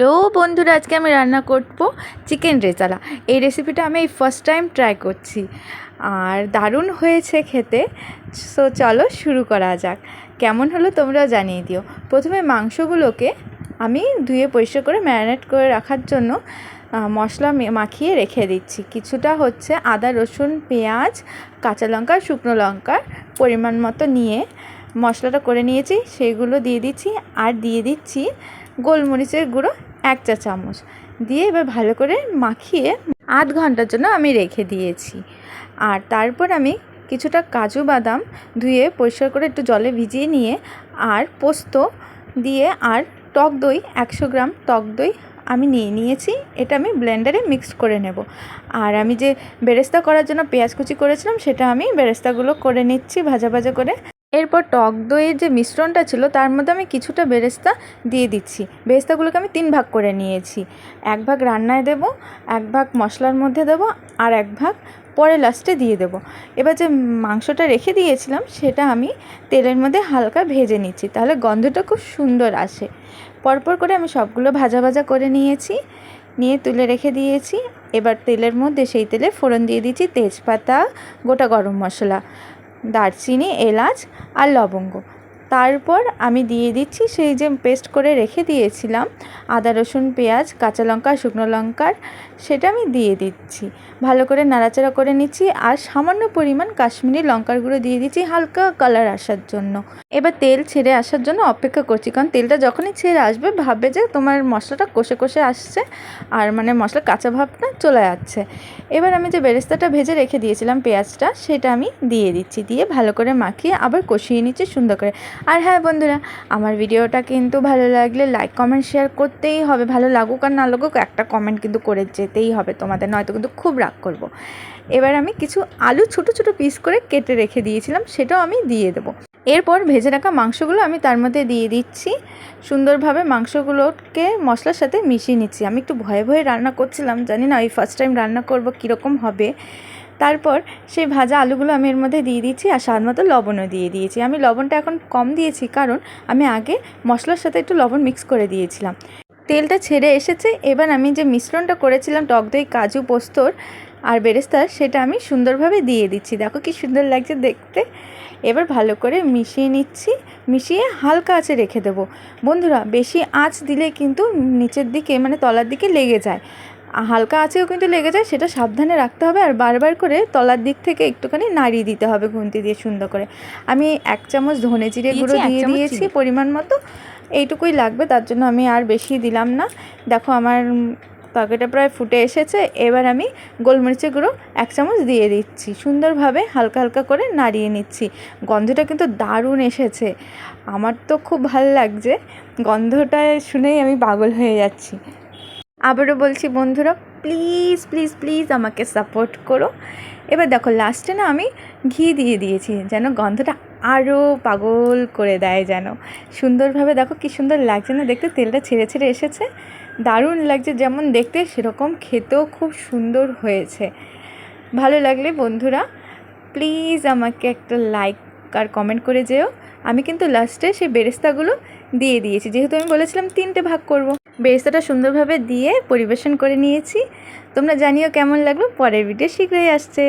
Hello বন্ধুরা, আজকে আমি রান্না করব চিকেন রেজালা। এই রেসিপিটা আমি এই ফার্স্ট টাইম ট্রাই করছি। আর দারুণ হয়েছে খেতে। সো চলো শুরু করা যাক। কেমন হলো তোমরাও জানিয়ে দিও। প্রথমে মাংসগুলোকে আমি ধুয়ে পরিষ্কার করে ম্যারিনেট করে রাখার জন্য মশলা মাখিয়ে রেখে দিচ্ছি। কিছুটা হচ্ছে আদা, রসুন, পেঁয়াজ, কাঁচা লঙ্কা, শুকনো লঙ্কার পরিমাণ মতো নিয়ে মশলাটা করে নিয়েছি। সেইগুলো দিয়ে দিচ্ছি। আর দিয়ে দিচ্ছি গোলমরিচের গুঁড়ো এক চা চামচ। দিয়ে এবার ভালো করে মাখিয়ে আধ ঘণ্টার জন্য আমি রেখে দিয়েছি। আর তারপর আমি কিছুটা কাজু বাদাম ধুয়ে পরিষ্কার করে একটু জলে ভিজিয়ে নিয়ে আর পোস্ত দিয়ে আর টক দই, একশো গ্রাম টক দই আমি নিয়ে নিয়েছি। এটা আমি ব্লেন্ডারে মিক্স করে নেব। আর আমি যে বেরেস্তা করার জন্য পেঁয়াজ কুচি করেছিলাম, সেটা আমি বেরেস্তাগুলো করে নিচ্ছি ভাজা ভাজা করে। এরপর টক দইয়ের যে মিশ্রণটা ছিল, তার মধ্যে আমি কিছুটা বেরেস্তা দিয়ে দিচ্ছি। বেরেস্তাগুলোকে আমি তিন ভাগ করে নিয়েছি। এক ভাগ রান্নায় দেব, এক ভাগ মশলার মধ্যে দেব, আর এক ভাগ পরে লাস্টে দিয়ে দেব। এবার যে মাংসটা রেখে দিয়েছিলাম, সেটা আমি তেলের মধ্যে হালকা ভেজে নিচ্ছি। তাহলে গন্ধটা খুব সুন্দর আসে। পরপর করে আমি সবগুলো ভাজা ভাজা করে নিয়েছি, নিয়ে তুলে রেখে দিয়েছি। এবার তেলের মধ্যে সেই তেলে ফোড়ন দিয়ে দিচ্ছি তেজপাতা, গোটা গরম মশলা। দারচিনি এলাচ আর লবঙ্গ। তারপর আমি দিয়ে দিচ্ছি সেই যে পেস্ট করে রেখে দিয়েছিলাম, আদা, রসুন, পেঁয়াজ, কাঁচা লঙ্কা, শুকনো লঙ্কার, সেটা আমি দিয়ে দিচ্ছি। ভালো করে নাড়াচাড়া করে নিচ্ছি আর সামান্য পরিমাণ কাশ্মীরি লঙ্কার গুঁড়ো দিয়ে দিচ্ছি হালকা কালার আসার জন্য। এবার তেল ছেড়ে আসার জন্য অপেক্ষা করছি, কারণ তেলটা যখনই ছেড়ে আসবে ভাববে যে তোমার মশলাটা কষে কষে আসছে আর মানে মশলা কাঁচা ভাবটা চলে যাচ্ছে। এবার আমি যে বেরেস্তাটা ভেজে রেখে দিয়েছিলাম পেঁয়াজটা, সেটা আমি দিয়ে দিচ্ছি, দিয়ে ভালো করে মাখিয়ে আবার কষিয়ে নিচ্ছি সুন্দর করে। আর হ্যাঁ বন্ধুরা, আমার ভিডিওটা কিন্তু ভালো লাগলে লাইক কমেন্ট শেয়ার করতেই হবে। ভালো লাগুক আর না লাগুক, একটা কমেন্ট কিন্তু করে যেতেই হবে তোমাদের, নয়তো কিন্তু খুব রাগ করব। এবার আমি কিছু আলু ছোট ছোট পিস করে কেটে রেখে দিয়েছিলাম, সেটাও আমি দিয়ে দেবো। এরপর ভেজে রাখা মাংসগুলো আমি তার মধ্যে দিয়ে দিচ্ছি। সুন্দরভাবে মাংসগুলোকে মশলার সাথে মিশিয়ে নিচ্ছি। আমি একটু ভয়ে ভয়ে রান্না করছিলাম, জানি না, ওই ফার্স্ট টাইম রান্না করব কীরকম হবে। তারপর সেই ভাজা আলুগুলো আমি এর মধ্যে দিয়ে দিচ্ছি আর স্বাদ মতো লবণও দিয়ে দিয়েছি। আমি লবণটা এখন কম দিয়েছি কারণ আমি আগে মশলার সাথে একটু লবণ মিক্স করে দিয়েছিলাম। তেলটা ছেড়ে এসেছে। এবার আমি যে মিশ্রণটা করেছিলাম, টক দই, কাজু, পোস্তর আর বেরেস্তার, সেটা আমি সুন্দরভাবে দিয়ে দিচ্ছি। দেখো কি সুন্দর লাগছে দেখতে। এবার ভালো করে মিশিয়ে নিচ্ছি। মিশিয়ে হালকা আঁচে রেখে দেবো। বন্ধুরা, বেশি আঁচ দিলে কিন্তু নিচের দিকে মানে তলার দিকে লেগে যায়। হালকা আঁচেও কিন্তু লেগে যায় সেটা সাবধানে রাখতে হবে আর বারবার করে তলার দিক থেকে একটুখানি নাড়িয়ে দিতে হবে খুন্তি দিয়ে সুন্দর করে। আমি এক চামচ ধনে জিরে গুঁড়ো দিয়ে দিয়েছি পরিমাণ মতো এইটুকুই লাগবে তার জন্য আমি আর বেশি দিলাম না। দেখো আমার তরকারিটা প্রায় ফুটে এসেছে এবার আমি গোলমরিচের গুঁড়ো এক চামচ দিয়ে দিচ্ছি। সুন্দরভাবে হালকা হালকা করে নাড়িয়ে নিচ্ছি। গন্ধটা কিন্তু দারুণ এসেছে। আমার তো খুব ভালো লাগছে গন্ধটা শুনেই আমি পাগল হয়ে যাচ্ছি। আবারও বলছি, বন্ধুরা প্লিজ প্লিজ প্লিজ আমাকে সাপোর্ট করো। এবার দেখো লাস্টে না আমি ঘি দিয়ে দিয়েছি, যেন গন্ধটা আরও পাগল করে দেয় যেন। সুন্দরভাবে দেখো কি সুন্দর লাগছে না, দেখতে তেলটা ছেড়ে ছেড়ে এসেছে। দারুণ লাগছে, যেমন দেখতে সেরকম খেতেও খুব সুন্দর হয়েছে। ভালো লাগলে বন্ধুরা প্লিজ আমাকে একটা লাইক আর কমেন্ট করে যেও। আমি কিন্তু লাস্টে সেই বেরেস্তাগুলো দিয়ে দিয়েছি। যেহেতু আমি বলেছিলাম তিনটে ভাগ করব। বেরেস্তাটা সুন্দরভাবে দিয়ে পরিবেশন করে নিয়েছি। তোমরা জানিও কেমন লাগল। পরের ভিডিও শীঘ্রই আসছে।